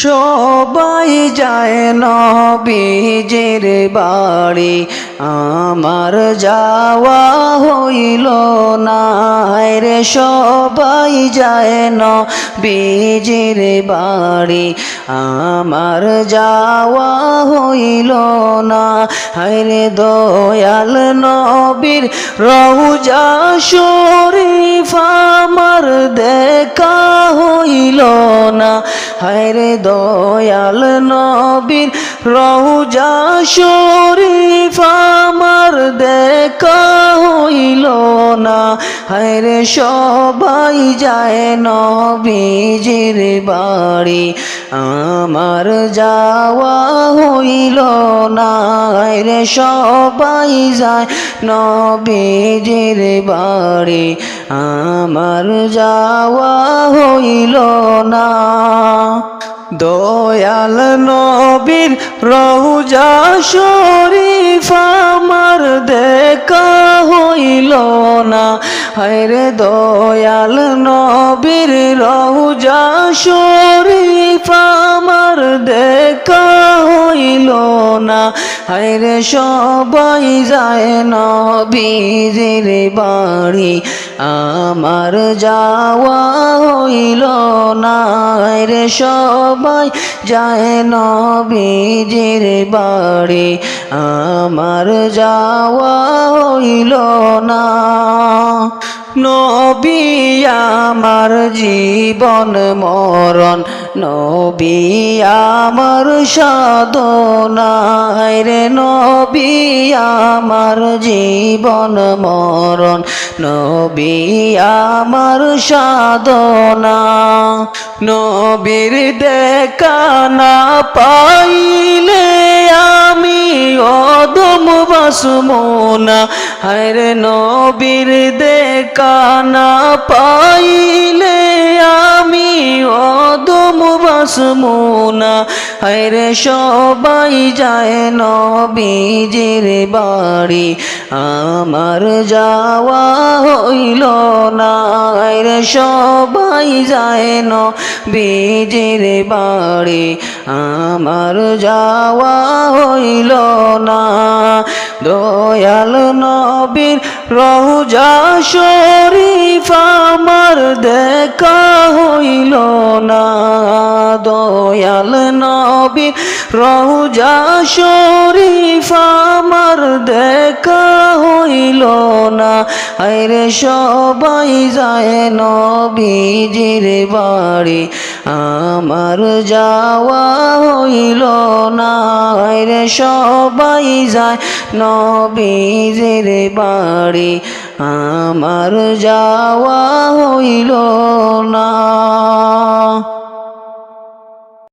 সবাই যায় নবীজের বাড়ি। আমার যাওয়া হইল না রে, সবাই যায় নবীজের বাড়ি। আমার যাওয়া হইল না হায়রে দয়াল নবীর রহুজা শরীফ আমার দেখা হইল না। হায়রে দয়াল নবীর রহুজা শরীফ আমার দেখা হইল না। হায়রে সবাই যায় নবীজির বাড়ি। আমার যাওয়া হইল না রে সবাই যায় নবীজির বাড়ি। আমার যাওয়া হইল না। দয়াল নবীর রহুজা শরীফ আমার দেখা হায়রে দয়াল নবীর রহুজা শরীফ আমার দেখা হইল না। হায়রে সবাই যায় নবীজির বাড়ি। আমার যাওয়া হইল না রে সবাই যায় নবীজির বাড়ি। আমার যাওয়া হইল না। নবী আমার জীবন মরণ, নবী আমার সাধনায় রে, নবী আমার জীবন মরণ, নবী আমার সাধনা। নবীর দেখা না পাইলে বাসমোনা হরে নবীর দেখা না পাইলে আমি অদম বাসমোনা হরে সবাই যায় নবীজির বাড়ি, আমার যাওয়া হইল না রে সবাই যায় নবীজির বাড়ি, আমার যাওয়া হইল না। দয়াল নবীর রহুজা শরীফ আমার দেখা হইল না। দয়াল নবীর রহুজা শরীফ আমার দেখা হইল না। আরে সবাই যায় নবীজির বাড়ি। আমার যাওয়া হইল না। রে সবাই যায় নবীজির বাড়ি। আমার যাওয়া হইল না।